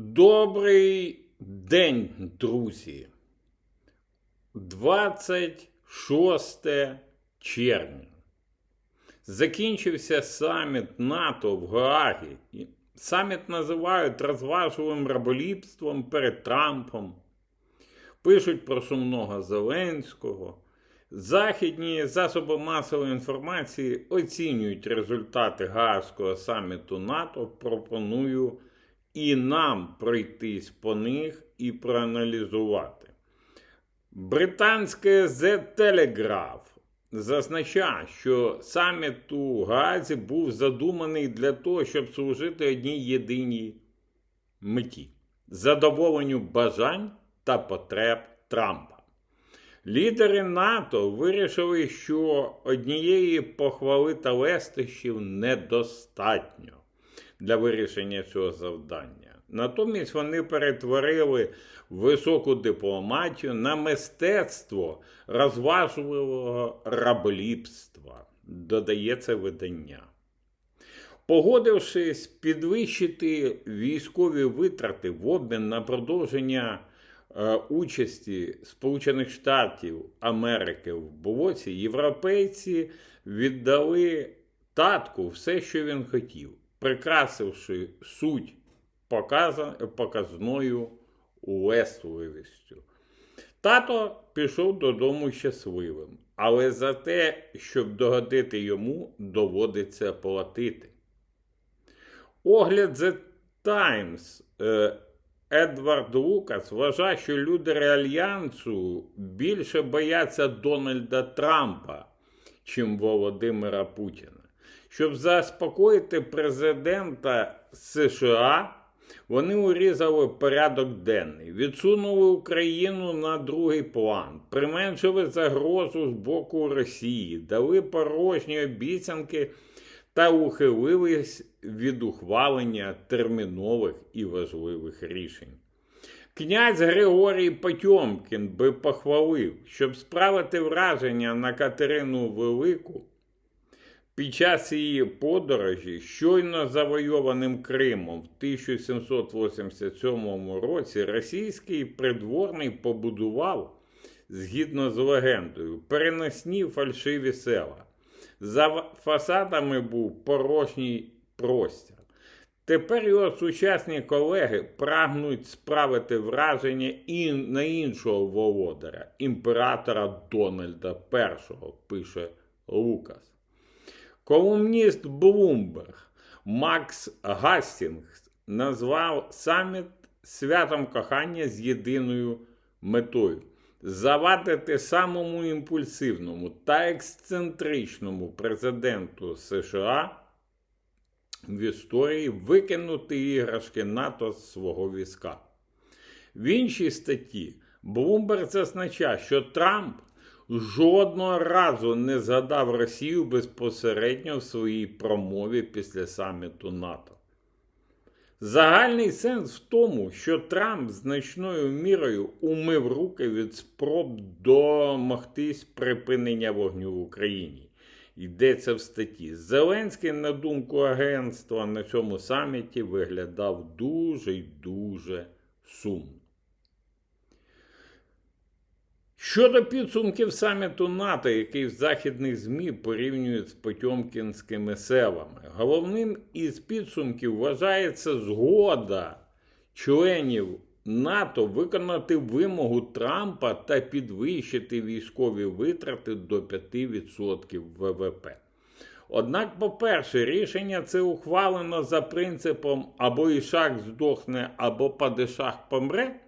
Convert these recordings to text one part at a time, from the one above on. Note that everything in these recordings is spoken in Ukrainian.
Добрий день, друзі. 26 червня. Закінчився саміт НАТО в Гаагі. Саміт називають розважливим раболіпством перед Трампом. Пишуть про сумного Зеленського. Західні засоби масової інформації оцінюють результати Гаагського саміту НАТО. Пропоную і нам пройтись по них і проаналізувати. Британське The Telegraph зазначає, що саміт у Гаазі був задуманий для того, щоб служити одній єдиній меті задоволенню бажань та потреб Трампа. Лідери НАТО вирішили, що однієї похвали та лестощів недостатньо для вирішення цього завдання. Натомість вони перетворили високу дипломатію на мистецтво розважливого раболіпства, додає це видання. Погодившись підвищити військові витрати в обмін на продовження е, участі Сполучених Штатів Америки в блоці, європейці віддали татку все, що він хотів прикрасивши суть показною улесливістю. Тато пішов додому щасливим, але за те, щоб догодити йому, доводиться платити. Огляд The Times е, Едвард Лукас вважає, що лідери Альянсу більше бояться Дональда Трампа, чим Володимира Путіна. Щоб заспокоїти президента США, вони урізали порядок денний, відсунули Україну на другий план, применшили загрозу з боку Росії, дали порожні обіцянки та ухилились від ухвалення термінових і важливих рішень. Князь Григорій Потьомкін би похвалив, щоб справити враження на Катерину Велику. Під час її подорожі щойно завойованим Кримом в 1787 році російський придворний побудував, згідно з легендою, переносні фальшиві села. За фасадами був порожній простір. Тепер його сучасні колеги прагнуть справити враження і на іншого володаря, імператора Дональда І, пише Лукас. Колумніст Блумберг Макс Гастінгс назвав саміт святом кохання з єдиною метою завадити самому імпульсивному та ексцентричному президенту США в історії викинути іграшки НАТО з свого війська. В іншій статті Блумберг зазначає, що Трамп жодного разу не згадав Росію безпосередньо в своїй промові після саміту НАТО. Загальний сенс в тому, що Трамп значною мірою умив руки від спроб домогтись припинення вогню в Україні. Йдеться в статті. Зеленський, на думку агентства, на цьому саміті виглядав дуже й дуже сумно. Щодо підсумків саміту НАТО, який в західних ЗМІ порівнюють з Потьомкінськими селами, головним із підсумків вважається згода членів НАТО виконати вимогу Трампа та підвищити військові витрати до 5% ВВП. Однак, по-перше, рішення це ухвалено за принципом або Ішак здохне, або Падишах помре.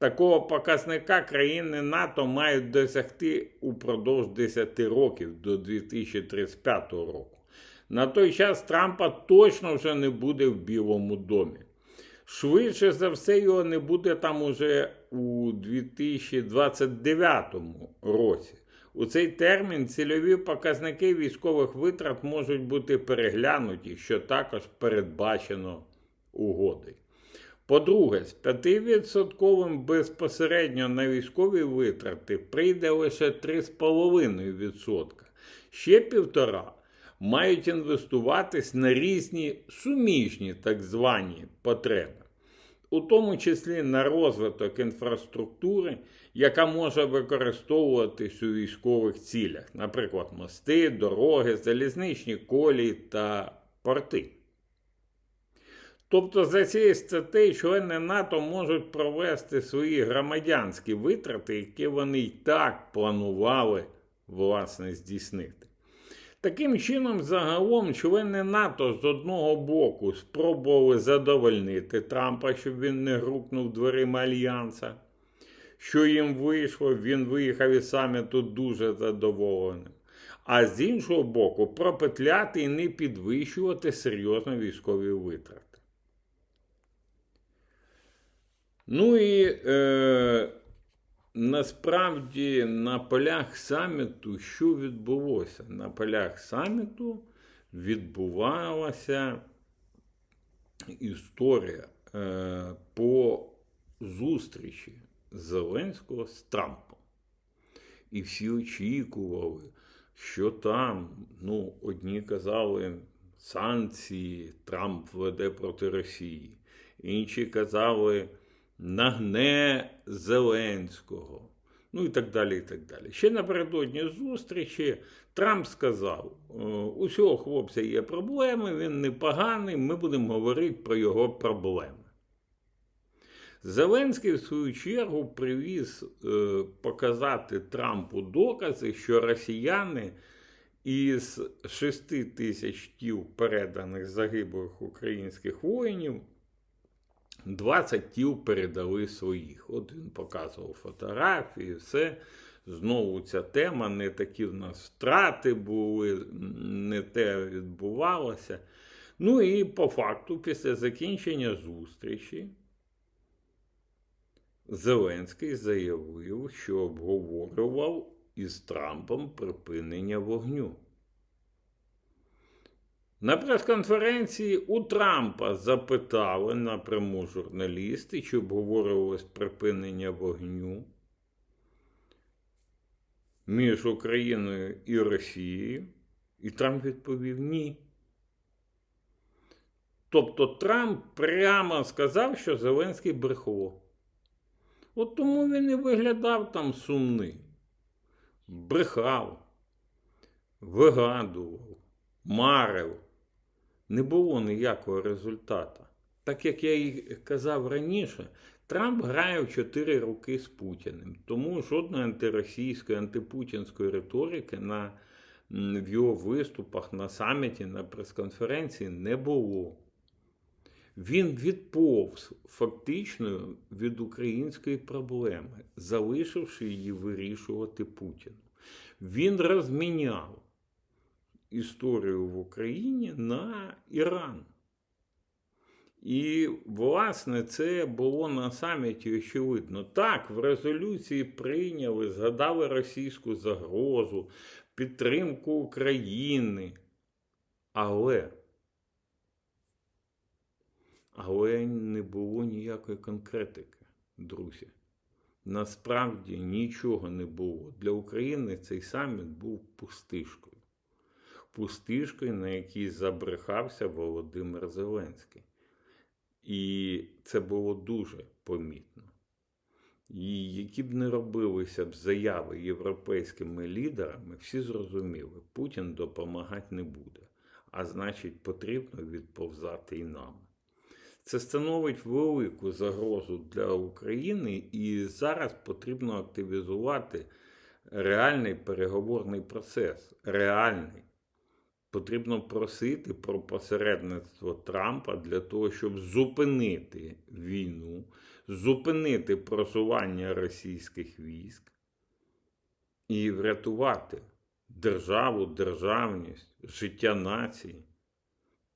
Такого показника країни НАТО мають досягти упродовж 10 років до 2035 року. На той час Трампа точно вже не буде в Білому домі. Швидше за все, його не буде там уже у 2029 році. У цей термін цільові показники військових витрат можуть бути переглянуті, що також передбачено угодою. По-друге, з 5% безпосередньо на військові витрати прийде лише 3,5%. Ще півтора мають інвестуватись на різні суміжні так звані потреби. у тому числі на розвиток інфраструктури, яка може використовуватись у військових цілях, наприклад, мости, дороги, залізничні колії та порти. Тобто за цією статтею члени НАТО можуть провести свої громадянські витрати, які вони й так планували власне здійснити. Таким чином, загалом, члени НАТО з одного боку спробували задовольнити Трампа, щоб він не грукнув дверима альянса. Що їм вийшло, він виїхав із саміту дуже задоволеним. А з іншого боку, пропетляти і не підвищувати серйозно військові витрати. Ну і е, насправді на полях саміту що відбулося? На полях саміту відбувалася історія е, по зустрічі Зеленського з Трампом. І всі очікували, що там, ну, одні казали, санкції Трамп веде проти Росії, інші казали, нагне Зеленського. Ну і так далі. і так далі. Ще напередодні зустрічі Трамп сказав: у цього хлопця є проблеми, він непоганий, ми будемо говорити про його проблеми. Зеленський, в свою чергу, привіз е, показати Трампу докази, що росіяни із 6 тисяч тіл переданих загиблих українських воїнів 20 тіл передали своїх. От він показував фотографії, все. Знову ця тема, не такі в нас втрати були, не те відбувалося. Ну і по факту, після закінчення зустрічі, Зеленський заявив, що обговорював із Трампом припинення вогню. На прес-конференції у Трампа запитали напряму журналісти, чи обговорювалось припинення вогню між Україною і Росією, і Трамп відповів ні. Тобто Трамп прямо сказав, що Зеленський брехло. От тому він і виглядав там сумний, брехав, вигадував, марив. Не було ніякого результату. Так як я і казав раніше, Трамп грає в чотири роки з Путіним. Тому жодної антиросійської, антипутінської риторики на, в його виступах на саміті, на прес-конференції не було. Він відповз фактично від української проблеми, залишивши її вирішувати Путіну. Він розміняв історію в Україні на Іран. І, власне, це було на саміті очевидно. Так, в резолюції прийняли, згадали російську загрозу, підтримку України. Але, але не було ніякої конкретики, друзі. Насправді нічого не було. Для України цей саміт був пустишкою. Пустишкою, на якій забрехався Володимир Зеленський. І це було дуже помітно. І які б не робилися б заяви європейськими лідерами, всі зрозуміли, Путін допомагати не буде, а значить, потрібно відповзати і нам. Це становить велику загрозу для України, і зараз потрібно активізувати реальний переговорний процес. Реальний. Потрібно просити про посередництво Трампа для того, щоб зупинити війну, зупинити просування російських військ і врятувати державу, державність, життя нації.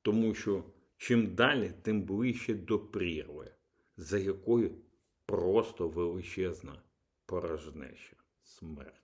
Тому що чим далі, тим ближче до прірви, за якою просто величезна порожнеча смерть.